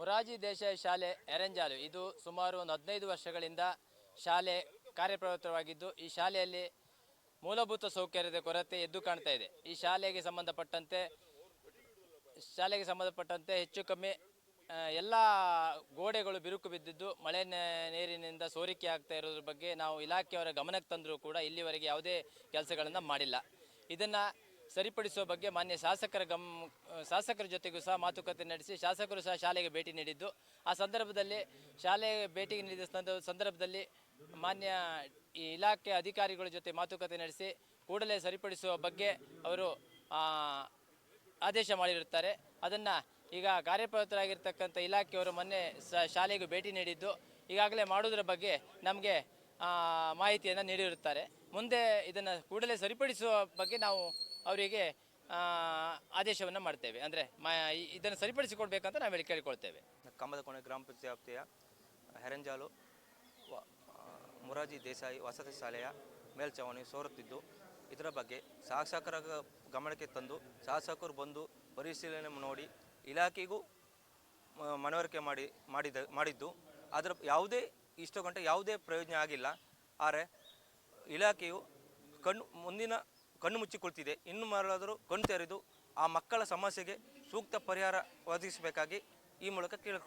ಮುರಾಜಿ ದೇಶ ಶಾಲೆ ಎರಂಜಾಲು. ಇದು ಸುಮಾರು ಒಂದು ಹದಿನೈದು ವರ್ಷಗಳಿಂದ ಶಾಲೆ ಕಾರ್ಯಪ್ರವೃತ್ತವಾಗಿದ್ದು, ಈ ಶಾಲೆಯಲ್ಲಿ ಮೂಲಭೂತ ಸೌಕರ್ಯದ ಕೊರತೆ ಎದ್ದು ಕಾಣ್ತಾ ಇದೆ. ಈ ಶಾಲೆಗೆ ಸಂಬಂಧಪಟ್ಟಂತೆ ಶಾಲೆಗೆ ಸಂಬಂಧಪಟ್ಟಂತೆ ಹೆಚ್ಚು ಕಮ್ಮಿ ಎಲ್ಲ ಗೋಡೆಗಳು ಬಿರುಕು ಬಿದ್ದಿದ್ದು, ಮಳೆ ನೀರಿನಿಂದ ಸೋರಿಕೆ ಆಗ್ತಾ ಇರೋದ್ರ ಬಗ್ಗೆ ನಾವು ಇಲಾಖೆಯವರ ಗಮನಕ್ಕೆ ತಂದರೂ ಕೂಡ ಇಲ್ಲಿವರೆಗೆ ಯಾವುದೇ ಕೆಲಸಗಳನ್ನು ಮಾಡಿಲ್ಲ. ಇದನ್ನು ಸರಿಪಡಿಸುವ ಬಗ್ಗೆ ಮಾನ್ಯ ಶಾಸಕರ ಗಮ್ ಶಾಸಕರ ಜೊತೆಗೂ ಸಹ ಮಾತುಕತೆ ನಡೆಸಿ ಶಾಸಕರು ಸಹ ಶಾಲೆಗೆ ಭೇಟಿ ನೀಡಿದ್ದು. ಆ ಸಂದರ್ಭದಲ್ಲಿ ಶಾಲೆಗೆ ಭೇಟಿ ನೀಡಿದ ಸಂದ- ಸಂದರ್ಭದಲ್ಲಿ ಮಾನ್ಯ ಈ ಇಲಾಖೆ ಅಧಿಕಾರಿಗಳ ಜೊತೆ ಮಾತುಕತೆ ನಡೆಸಿ ಕೂಡಲೇ ಸರಿಪಡಿಸುವ ಬಗ್ಗೆ ಅವರು ಆದೇಶ ಮಾಡಿರುತ್ತಾರೆ. ಅದನ್ನು ಈಗ ಕಾರ್ಯಪ್ರವೃತ್ತರಾಗಿರ್ತಕ್ಕಂಥ ಇಲಾಖೆಯವರು ಮೊನ್ನೆ ಶಾಲೆಗೂ ಭೇಟಿ ನೀಡಿದ್ದು. ಈಗಾಗಲೇ ಮಾಡುವುದರ ಬಗ್ಗೆ ನಮಗೆ ಮಾಹಿತಿಯನ್ನು ನೀಡಿರುತ್ತಾರೆ. ಮುಂದೆ ಇದನ್ನು ಕೂಡಲೇ ಸರಿಪಡಿಸುವ ಬಗ್ಗೆ ನಾವು ಅವರಿಗೆ ಆದೇಶವನ್ನು ಮಾಡ್ತೇವೆ. ಅಂದರೆ ಮಾ ಇದನ್ನು ಸರಿಪಡಿಸಿಕೊಡ್ಬೇಕಂತ ನಾವು ಹೇಳಿ ಕೇಳಿಕೊಳ್ತೇವೆ ಕೋಣೆ ಗ್ರಾಮ ಪಂಚಾಯತ್ ವ್ಯಾಪ್ತಿಯ ಹೆರಂಜಾಲು ಮುರಾಜಿ ದೇಸಾಯಿ ವಸತಿ ಶಾಲೆಯ ಮೇಲ್ಛಾವಣಿ ಸೋರುತ್ತಿದ್ದು, ಇದರ ಬಗ್ಗೆ ಶಾಸಕರ ಗಮನಕ್ಕೆ ತಂದು, ಶಾಸಕರು ಬಂದು ಪರಿಶೀಲನೆ ನೋಡಿ, ಇಲಾಖೆಗೂ ಮನವರಿಕೆ ಮಾಡಿ, ಮಾಡಿದ, ಮಾಡಿದ್ದು. ಅದರ ಯಾವುದೇ ಇಷ್ಟು ಗಂಟೆ ಯಾವುದೇ ಪ್ರಯೋಜನ ಆಗಿಲ್ಲ. ಆದರೆ ಇಲಾಖೆಯು ಕಣ್ಣು, ಮುಂದಿನ ಕಣ್ಣು ಮುಚ್ಚಿಕೊಳ್ತಿದೆ ಇನ್ನು ಮಾರಾದರೂ ಕಣ್ಣು ತೆರೆದು ಆ ಮಕ್ಕಳ ಸಮಸ್ಯೆಗೆ ಸೂಕ್ತ ಪರಿಹಾರ ಒದಗಿಸಬೇಕಾಗಿ ಈ ಮೂಲಕ ಕೇಳಿಕೊಳ್ತೇವೆ